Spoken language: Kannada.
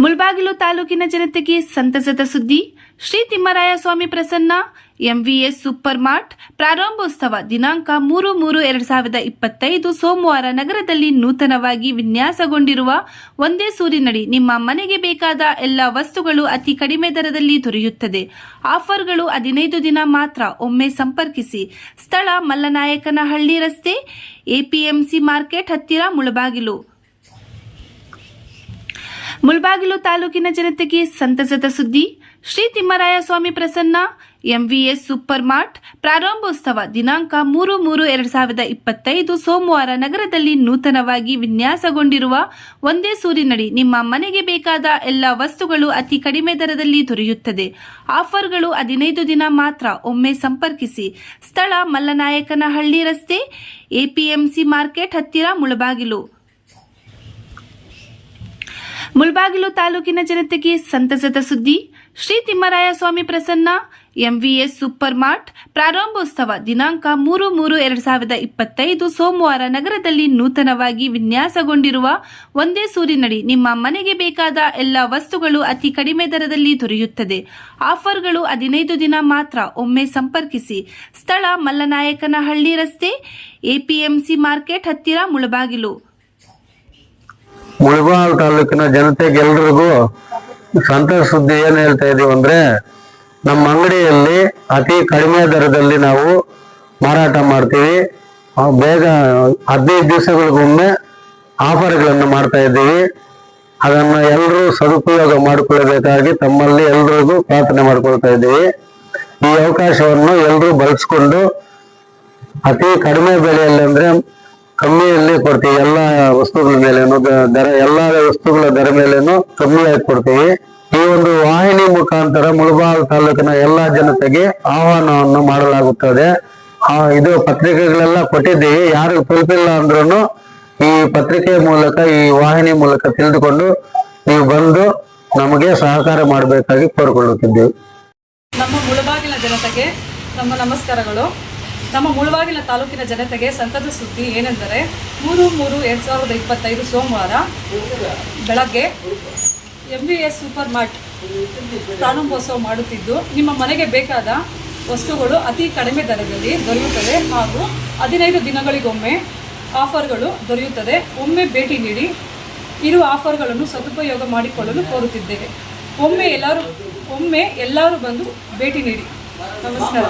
ಮುಳಬಾಗಿಲು ತಾಲೂಕಿನ ಜನತೆಗೆ ಸಂತಸದ ಸುದ್ದಿ. Shri Thimmaraya Swamy Prasanna, MVS super mart ಪ್ರಾರಂಭೋತ್ಸವ ದಿನಾಂಕ ಮೂರು ಮೂರು ಎರಡ್ ಸಾವಿರದ ಇಪ್ಪತ್ತೈದು ಸೋಮವಾರ ನಗರದಲ್ಲಿ ನೂತನವಾಗಿ ವಿನ್ಯಾಸಗೊಂಡಿರುವ ಒಂದೇ ಸೂರಿನಡಿ ನಿಮ್ಮ ಮನೆಗೆ ಬೇಕಾದ ಎಲ್ಲ ವಸ್ತುಗಳು ಅತಿ ಕಡಿಮೆ ದರದಲ್ಲಿ ದೊರೆಯುತ್ತದೆ. ಆಫರ್ಗಳು ಹದಿನೈದು ದಿನ ಮಾತ್ರ ಒಮ್ಮೆ ಸಂಪರ್ಕಿಸಿ. ಸ್ಥಳ ಮಲ್ಲನಾಯಕನಹಳ್ಳಿ ರಸ್ತೆ, ಎಪಿಎಂಸಿ ಮಾರ್ಕೆಟ್ ಹತ್ತಿರ ಮುಳಬಾಗಿಲು. ಮುಳಬಾಗಿಲು ತಾಲೂಕಿನ ಜನತೆಗೆ ಸಂತಸದ ಸುದ್ದಿ. Shri Thimmaraya Swamy Prasanna MVS super mart ಪ್ರಾರಂಭೋತ್ಸವ ದಿನಾಂಕ ಮೂರು ಮೂರು ಎರಡ್ ಸಾವಿರದ ಇಪ್ಪತ್ತೈದು ಸೋಮವಾರ ನಗರದಲ್ಲಿ ನೂತನವಾಗಿ ವಿನ್ಯಾಸಗೊಂಡಿರುವ ಒಂದೇ ಸೂರಿನಡಿ ನಿಮ್ಮ ಮನೆಗೆ ಬೇಕಾದ ಎಲ್ಲ ವಸ್ತುಗಳು ಅತಿ ಕಡಿಮೆ ದರದಲ್ಲಿ ದೊರೆಯುತ್ತದೆ. ಆಫರ್ಗಳು ಹದಿನೈದು ದಿನ ಮಾತ್ರ ಒಮ್ಮೆ ಸಂಪರ್ಕಿಸಿ. ಸ್ಥಳ ಮಲ್ಲನಾಯಕನಹಳ್ಳಿ ರಸ್ತೆ, ಎಪಿಎಂಸಿ ಮಾರ್ಕೆಟ್ ಹತ್ತಿರ ಮುಳಬಾಗಿಲು. ಮುಳಬಾಗಿಲು ತಾಲೂಕಿನ ಜನತೆಗೆ ಸಂತಸದ ಸುದ್ದಿ. Shri Thimmaraya Swamy Prasanna, MVS super mart ಪ್ರಾರಂಭೋತ್ಸವ ದಿನಾಂಕ ಮೂರು ಮೂರು ಎರಡ್ ಸಾವಿರದ ಇಪ್ಪತ್ತೈದು ಸೋಮವಾರ ನಗರದಲ್ಲಿ ನೂತನವಾಗಿ ವಿನ್ಯಾಸಗೊಂಡಿರುವ ಒಂದೇ ಸೂರಿನಡಿ ನಿಮ್ಮ ಮನೆಗೆ ಬೇಕಾದ ಎಲ್ಲ ವಸ್ತುಗಳು ಅತಿ ಕಡಿಮೆ ದರದಲ್ಲಿ ದೊರೆಯುತ್ತದೆ. ಆಫರ್ಗಳು ಹದಿನೈದು ದಿನ ಮಾತ್ರ ಒಮ್ಮೆ ಸಂಪರ್ಕಿಸಿ. ಸ್ಥಳ ಮಲ್ಲನಾಯಕನಹಳ್ಳಿ ರಸ್ತೆ, ಎಪಿಎಂಸಿ ಮಾರ್ಕೆಟ್ ಹತ್ತಿರ ಮುಳಬಾಗಿಲು. ಮುಳಬಾಲ್ ತಾಲೂಕಿನ ಜನತೆಗೆ ಎಲ್ರಿಗೂ ಸಂತಸ ಸುದ್ದಿ ಏನ್ ಹೇಳ್ತಾ ಇದೀವಿ ಅಂದ್ರೆ ನಮ್ಮ ಅಂಗಡಿಯಲ್ಲಿ ಅತಿ ಕಡಿಮೆ ದರದಲ್ಲಿ ನಾವು ಮಾರಾಟ ಮಾಡ್ತೀವಿ. ಬೇಗ ಹದಿನೈದು ದಿವಸಗಳಿಗೊಮ್ಮೆ ಆಫರ್ಗಳನ್ನು ಮಾಡ್ತಾ ಇದ್ದೀವಿ. ಅದನ್ನು ಎಲ್ಲರೂ ಸದುಪಯೋಗ ಮಾಡಿಕೊಳ್ಳಬೇಕಾಗಿ ತಮ್ಮಲ್ಲಿ ಎಲ್ರಿಗೂ ಪ್ರಾರ್ಥನೆ ಮಾಡ್ಕೊಳ್ತಾ ಇದ್ದೀವಿ. ಈ ಅವಕಾಶವನ್ನು ಎಲ್ಲರೂ ಬಳಸ್ಕೊಂಡು ಅತಿ ಕಡಿಮೆ ಬೆಲೆಯಲ್ಲಿ ಅಂದ್ರೆ ಕಮ್ಮಿಯಲ್ಲಿ ಕೊಡ್ತೀವಿ ಎಲ್ಲ ವಸ್ತುಗಳ ಮೇಲೇನು ದರ ಎಲ್ಲ ವಸ್ತುಗಳ ದರ ಮೇಲೇನು ಕಮ್ಮಿಯಾಗಿ ಕೊಡ್ತೀವಿ. ಈ ಒಂದು ವಾಹಿನಿ ಮುಖಾಂತರ ಮುಳಬಾಲ್ ತಾಲೂಕಿನ ಎಲ್ಲಾ ಜನತೆಗೆ ಆಹ್ವಾನವನ್ನು ಮಾಡಲಾಗುತ್ತದೆ. ಆ, ಇದು ಪತ್ರಿಕೆಗಳೆಲ್ಲ ಕೊಟ್ಟಿದ್ದೀವಿ ಯಾರು ತಲುಪಿಲ್ಲ ಅಂದ್ರೂ ಈ ಪತ್ರಿಕೆ ಮೂಲಕ ಈ ವಾಹಿನಿ ಮೂಲಕ ತಿಳಿದುಕೊಂಡು ನೀವು ಬಂದು ನಮಗೆ ಸಹಕಾರ ಮಾಡಬೇಕಾಗಿ ಕೋರಿಕೊಳ್ಳುತ್ತಿದ್ದೇವೆ. ನಮ್ಮ ಮುಳಬಾಗಿಲ ಜನತೆಗೆ ನಮ್ಮ ನಮಸ್ಕಾರಗಳು. ನಮ್ಮ ಮುಳಬಾಗಿಲ ತಾಲೂಕಿನ ಜನತೆಗೆ ಸಂತದ ಸುದ್ದಿ ಏನೆಂದರೆ ಮೂರು ಮೂರು ಎರಡು ಸಾವಿರದ ಇಪ್ಪತ್ತೈದು ಸೋಮವಾರ ಬೆಳಗ್ಗೆ M V S super mart ಪ್ರಾರಂಭೋತ್ಸವ ಮಾಡುತ್ತಿದ್ದು, ನಿಮ್ಮ ಮನೆಗೆ ಬೇಕಾದ ವಸ್ತುಗಳು ಅತಿ ಕಡಿಮೆ ದರದಲ್ಲಿ ದೊರೆಯುತ್ತದೆ ಹಾಗೂ ಹದಿನೈದು ದಿನಗಳಿಗೊಮ್ಮೆ ಆಫರ್ಗಳು ದೊರೆಯುತ್ತದೆ. ಒಮ್ಮೆ ಭೇಟಿ ನೀಡಿ, ಇರುವ ಆಫರ್ಗಳನ್ನು ಸದುಪಯೋಗ ಮಾಡಿಕೊಳ್ಳಲು ಕೋರುತ್ತಿದ್ದೇವೆ. ಒಮ್ಮೆ ಎಲ್ಲರೂ ಒಮ್ಮೆ ಎಲ್ಲರೂ ಬಂದು ಭೇಟಿ ನೀಡಿ. ನಮಸ್ಕಾರ.